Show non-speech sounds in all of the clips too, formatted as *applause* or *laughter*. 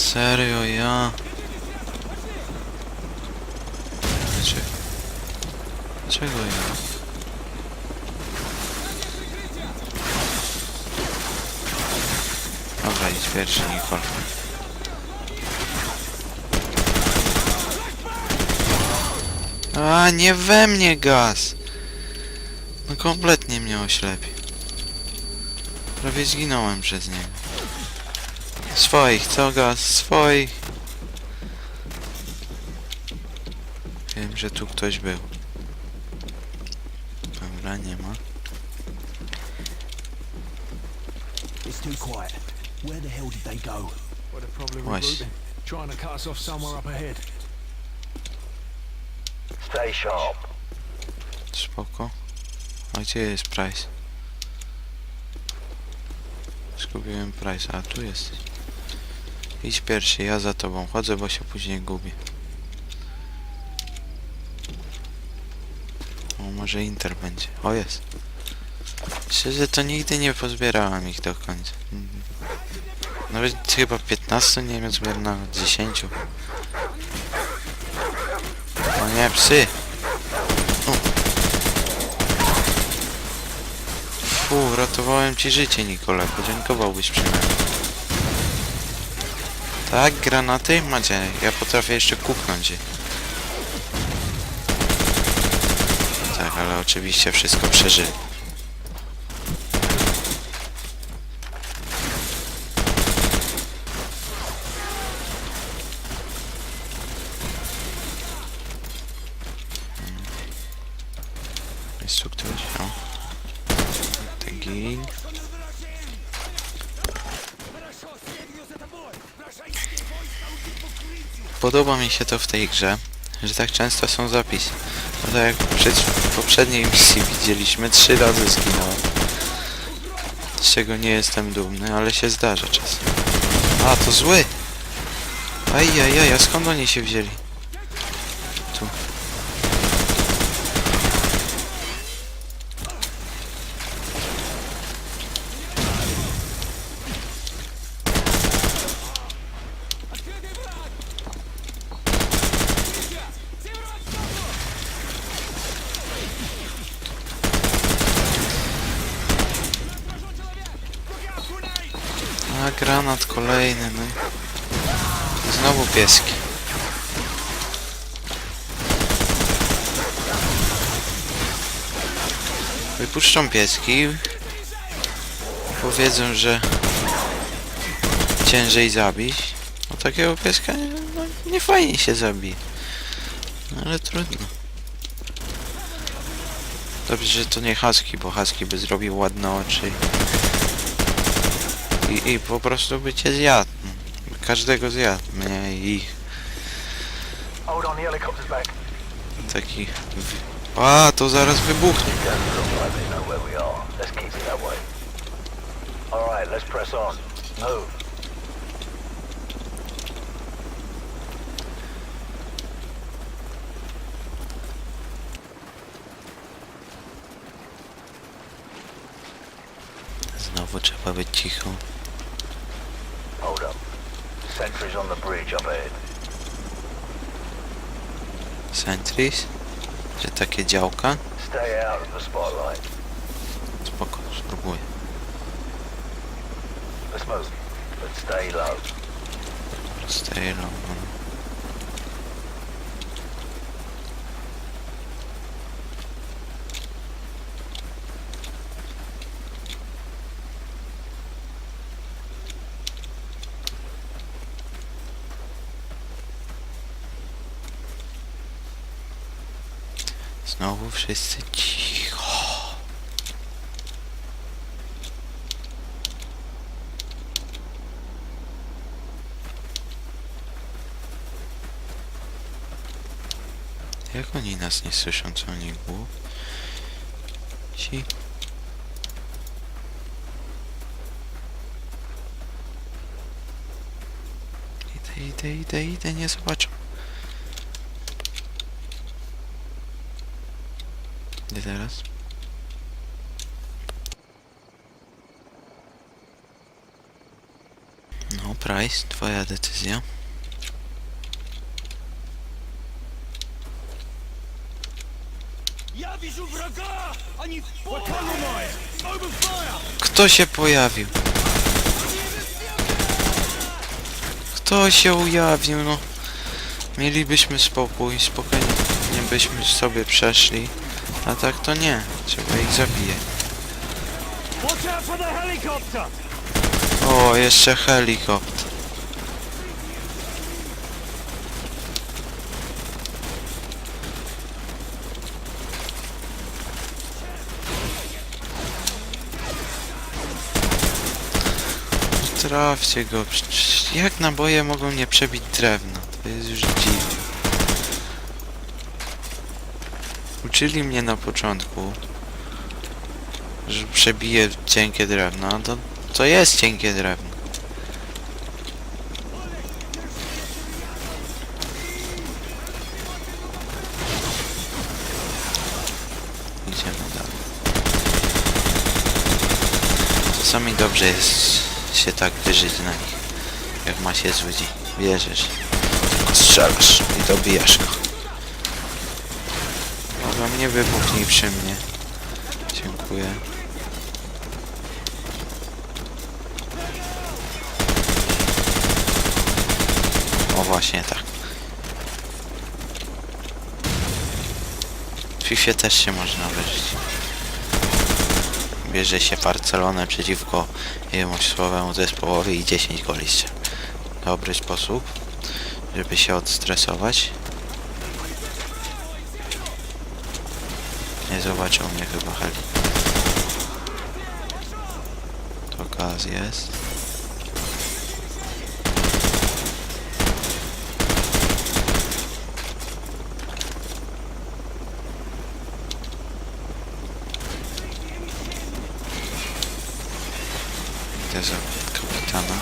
Serio, ja? Dlaczego? Dlaczego ja? Dobra, idź pierwszy, Nicole. A, nie we mnie gaz! No kompletnie mnie oślepił. Prawie zginąłem przez niego. Swoich, co gaz? Swoich! Wiem, że tu ktoś był. Dobra, nie ma. It's too quiet. Where the hell did they go? Well, they're probably rerouting. Trying to cut us off somewhere up ahead. Stay sharp. Spoko. A gdzie jest Price? Zgubiłem Price, a tu jesteś. Idź pierwszy, ja za tobą chodzę, bo się później gubię. O, może Inter będzie. O, jest. Szczerze, to nigdy nie pozbierałem ich do końca. Mm. Nawet chyba 15 nie wiem, zbieram nawet 10. O nie, psy! Fu, ratowałem ci życie, Nikola. Podziękowałbyś przynajmniej. Tak, granaty? Macie, ja potrafię jeszcze kupnąć je. Tak, ale oczywiście wszystko przeżyłem. Jest tu ktoś? O. Taki. Podoba mi się to w tej grze, że tak często są zapisy. No tak jak w poprzedniej misji widzieliśmy, trzy razy zginąłem. Z czego nie jestem dumny, ale się zdarza czasem. A, to zły! Ajajaj, a skąd oni się wzięli? Tu. A, granat kolejny, no i... Znowu pieski. Wypuszczą pieski. Powiedzą, że ciężej zabić. No takiego pieska no, nie fajnie się zabije. No, ale trudno. Dobrze, że to nie Husky, bo Husky by zrobił ładne oczy. I, i po prostu by cię zjadł. Każdego zjadł, mnie i ich. Taki... A, to zaraz wybuchnie. Doesn't look like they Sentries on the bridge up ahead. Sentries? Że takie działka? Stay out of the spotlight. Spoko, spróbuję. Let's move. But stay low. Stay low. Znowu wszyscy cicho. Jak oni nas nie słyszą, co oni głupi? Idę, idę, idę, idę, nie zobaczą. Gdzie teraz? No Price, twoja decyzja. Kto się pojawił? Kto się ujawnił, no? Mielibyśmy spokój, spokojnie byśmy sobie przeszli. A tak to nie. Trzeba ich helicopter! O, jeszcze helikopter. Trafcie go. Jak naboje mogą nie przebić drewna? To jest już dziwne. Uczyli mnie na początku, że przebije cienkie drewno, to, to jest cienkie drewno. Czasami dobrze jest się tak wyżyć na nich, jak ma się z ludzi. Wierzysz. Strzelasz i dobijasz go. Nie wybuchnij przy mnie. Dziękuję. O właśnie tak. W FIFA też się można wyżyć. Bierze się Barcelonę przeciwko jakiemuś słabemu zespołowi i 10 goli. Dobry sposób, żeby się odstresować. Nie zobaczył mnie chyba Heli. To gaz jest. Idę za kapitana.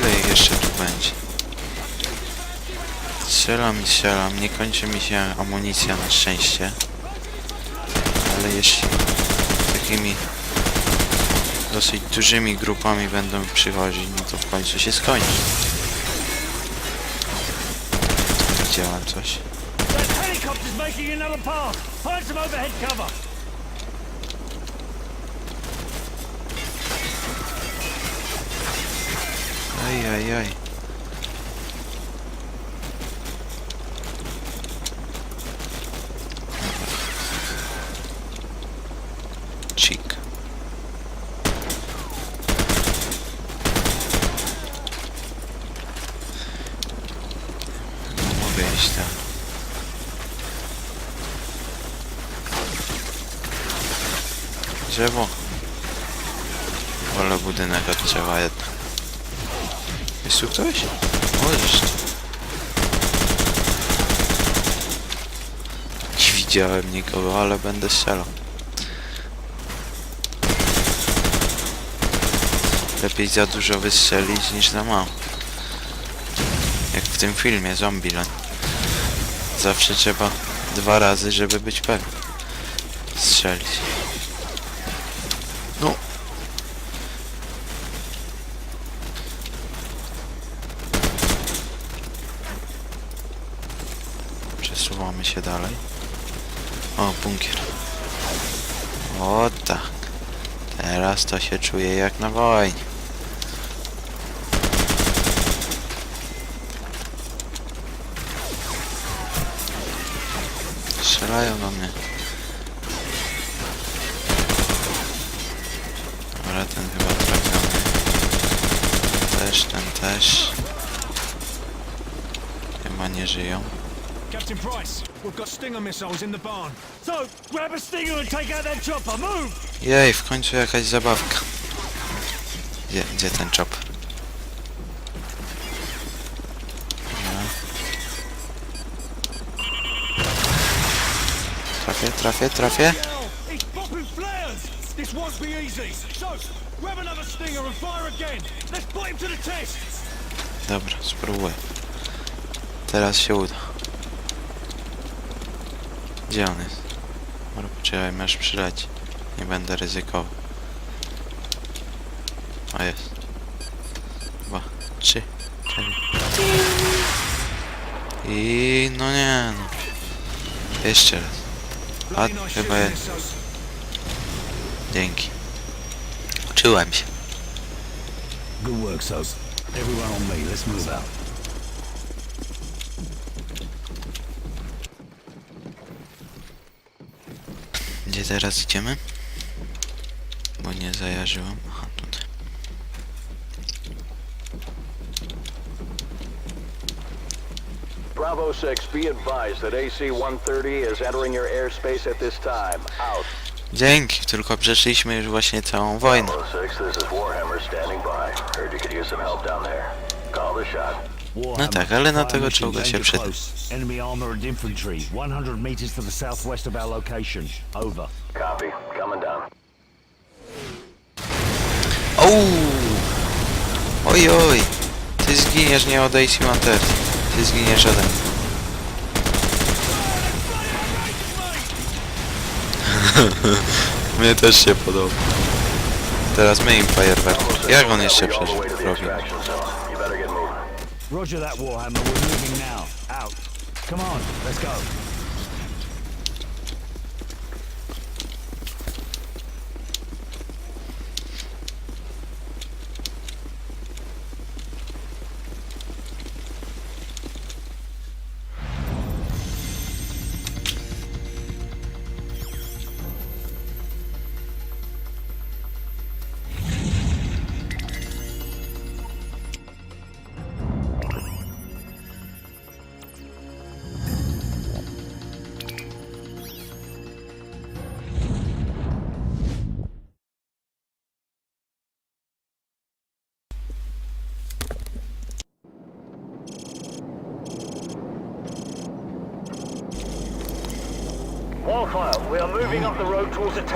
Ile ich jeszcze tu będzie? Strzelam i strzelam, nie kończy mi się amunicja na szczęście. Ale jeśli takimi dosyć dużymi grupami będą przychodzić, no to w końcu się skończy. Widziałem coś. That helicopter's making Drzewo. Wolę budynek od drzewa jednak. Jest tu ktoś? Możesz. Nie widziałem nikogo, ale będę strzelał. Lepiej za dużo wystrzelić niż za mało. Jak w tym filmie Zombieland. Zawsze trzeba dwa razy, żeby być pewny. Strzelić. No, Się dalej. O, bunkier. O tak. Teraz to się czuje jak na wojnie. Strzelają do mnie. Dobra, ten chyba trafiony. Też, ten też. Chyba nie żyją. Captain Price, we've got Stinger missiles in the barn. So, grab a stinger and take out that chopper! Move! Jej, w końcu jakaś zabawka. Gdzie, gdzie ten chop? No. Trafię, trafię, trafię. This won't be easy. So, grab another Stinger and fire again. Let's put him to the test. Dobra, spróbuję. Teraz się uda. Gdzie on jest? Dobra, poczekaj, masz przyleć. Nie będę ryzykował. A jest. Dwa, trzy, cztery. I no nie no. Jeszcze raz. A, chyba jest. Dzięki. Uczyłem się. Good work, Sos. Everyone on me. Let's move out. Gdzie teraz idziemy? Bo nie zajarzyłam. Aha, tutaj. Bravo 6, be advised that AC-130 is entering your airspace at this time. Out. Dzięki, tylko przeszliśmy już właśnie całą wojnę. Bravo 6, this is Warhammer standing by. Heard you could use some help down there. Call the shot. Warhammer, tak, ale na tego czołga się przyda. close. Enemy armor and infantry, 100 meters to the southwest of our location. Over. Copy. Coming down. Ouu! Oj, oj! Ty zginiesz nie od AC Hunters. Ty zginiesz ode mnie. *laughs* Mnie też się podoba. Teraz my im fajerwerk. Jak on jeszcze przeżył? Robi. Roger that, Warhammer. We're moving now. Out. Come on, let's go. We are moving up the road towards the tower.